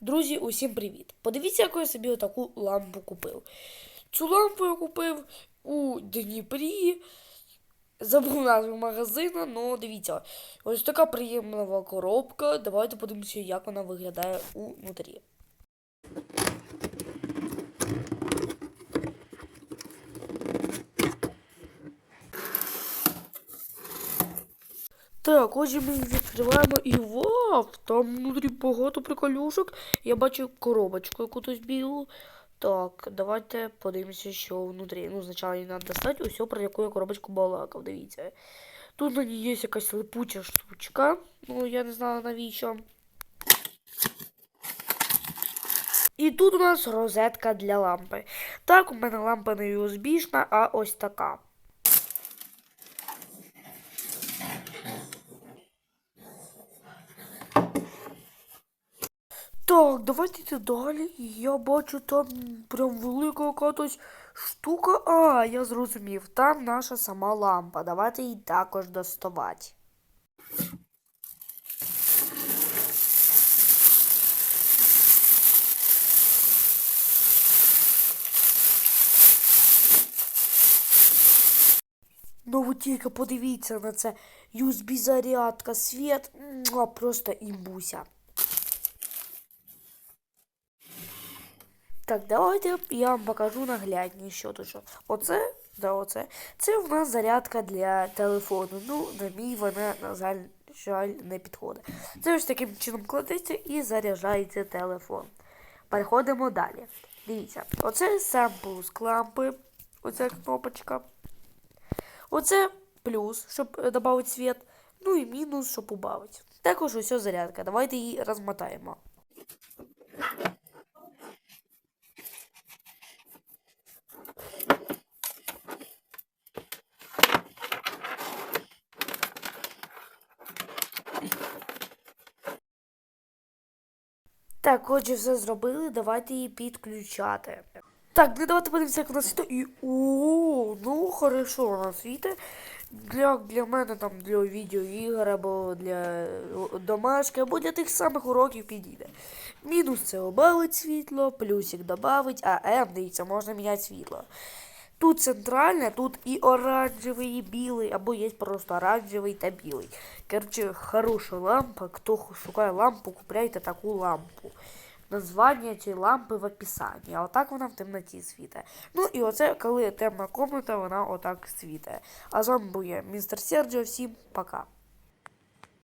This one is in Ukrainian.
Друзі, усім привіт! Подивіться, яку я собі отаку лампу купив. Цю лампу я купив у Дніпрі. Забув назву магазину, але дивіться, ось така приємлива коробка. Давайте подивимося, як вона виглядає унутрі. Так, отже ми відкриваємо і вау, там внутрі багато приколюшок. Я бачу коробочку якусь білу. Так, давайте подивимося, що внутрі. Ну, спочатку треба достати, усе про яку я коробочку балакав, дивіться. Тут на ній є якась липуча штучка. Ну, я не знаю навіщо. І тут у нас розетка для лампи. Так, у мене лампа не USB-шна, а ось така. Так, давайте йти далі. Я бачу там прям велика якась штука. А, я зрозумів. Там наша сама лампа. Давайте її також доставати. Ну тільки подивіться на це. USB зарядка, світ. Просто імбуся. Так, давайте я вам покажу наглядні, що тут що. Оце, да, оце. Це в нас зарядка для телефону. Ну, на мій вона, на жаль, жаль, не підходить. Це ж таким чином кладеться і заряджається телефон. Переходимо далі. Дивіться, оце сам пуск лампи. Оця кнопочка. Оце плюс, щоб додати світ. Ну і мінус, щоб убавити. Також ось зарядка. Давайте її розмотаємо. Так, отже, все зробили, давайте її підключати. Так, давайте подивимося, як вона світить. І о, ну хорошо вона світить. Для, для мене там для відеоігр або для е, домашки, або для тих самих уроків підійде. Мінус це обавить світло, плюсик добавить, а М, дивіться, можна міняти світло. Тут центральне, тут і оранжевий, і білий, або є просто оранжевий та білий. Коротше, хороша лампа. Хто шукає лампу, купляйте таку лампу. Названня цієї лампи в описанні. А отак вона в темноті світить. Ну і оце, коли темна комната, вона отак світає. А з вами був я, містер Серджо. Всім пока.